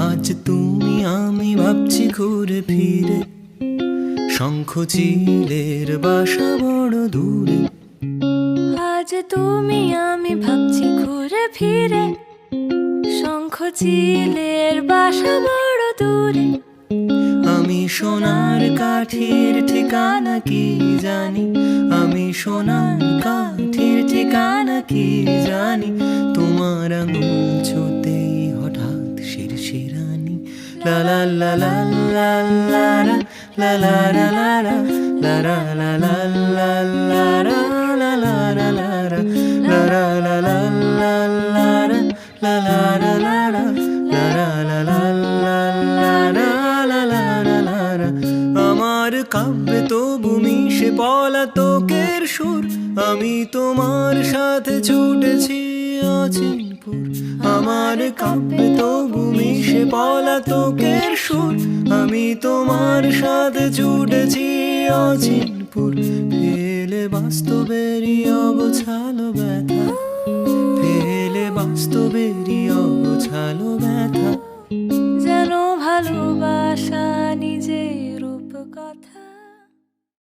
আজ তুমি আমি ভাবছি ঘুরে ফিরে শঙ্খ চিলের বাসা বড় দূরে আজ তুমি আমি ভাবছি ঘুরে ফিরে চিলের বাসা বড় দূরে। আমি সোনার কাঠির ঠিকানা কি জানি? আমি সোনার কাঠের ঠিকানা কি জানি? তোমার আঙুল ছুতেই হঠাৎ শিরশিরানি লা লালা লা লাল লা লা লা লা লা লা লা লা লাল লা আমার কাব্যে তো ভূমি সে পলাতকের সুর আমি তোমার সাথে ছুটেছি অচিনপুর আমার কাব্যে তো ভূমি সে পলাতকের সুর আমি তোমার সাথে ছুটেছি অচিনপুর ফেলে বাস্তবেরই অগোছালো ব্যথা ফেলে বাস্তব অগোছালো ব্যথা যেন ভালোবাসা